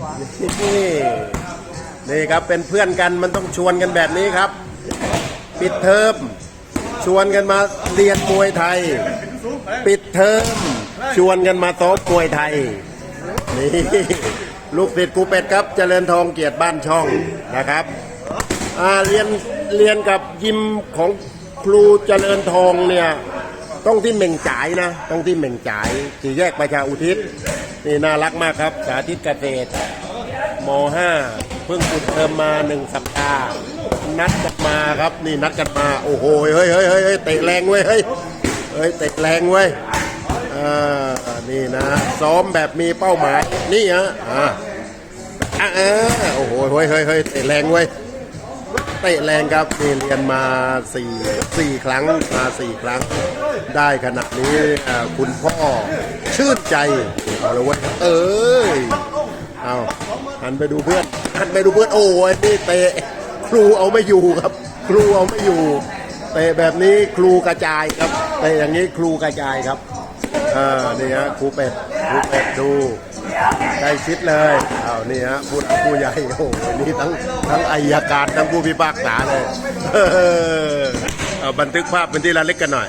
นี่นี่ครับเป็นเพื่อนกันมันต้องชวนกันแบบนี้ครับ ปิดเทอมชวนกันมาเรียนมวยไทย ปิดเทอมชวนกันมาซ้อมมวยไทยนี่ลูกศิษย์กูเป็ดครับเจริญทองเกียรติบ้านช่องนะครับอาเรียนเรียนกับยิมของครูเจริญทองเนี่ยต้องที่เหม่งจ่ายนะ ต้องที่เหม่งจ่ายสี่แยกประชาอุทิศ นี่น่ารักมากครับ สาธิตเกษตรม .5 เพิ่งปิดเทอมมาหนึ่งสัปดาห์นัดกันมาครับ นี่นัดกันมา โอ้โหเฮ้ยเฮ้ยเฮ้ยเฮ้ยเตะแรงเว้ยเฮ้ยเฮ้ยเตะแรงเว้ยอ่านี่นะ ซ้อมแบบมีเป้าหมายนี่ฮะอ่าอ่าอ่าโอ้โหเฮ้ยเฮ้ยเฮ้ยเตะแรงเว้ย เตะแรงครับนี่เรียนมาสี่สี่ครั้งมาสี่ครั้ง ได้ขนาดนี้คุณพ่อชื่นใจเอาเลยเว้ยเอ้ยเอาหันไปดูเพื่อนหันไปดูเพื่อนโอ้ยนี่เตะครูเอาไม่อยู่ครับ ครูเอาไม่อยู่เตะแบบนี้ครูกระจายครับเตะอย่างนี้ครูกระจายครับ อ่านี่ฮะครูเป็ดครูเป็ดดูได้ชิดเลยเอานี่ฮะผู้ผู้ใหญ่โอ้โหนี่ทั้งทั้งอายการทั้งผู้พิพากษาเลยเออเอาบันทึกภาพเป็นที่ระลึกกันหน่อย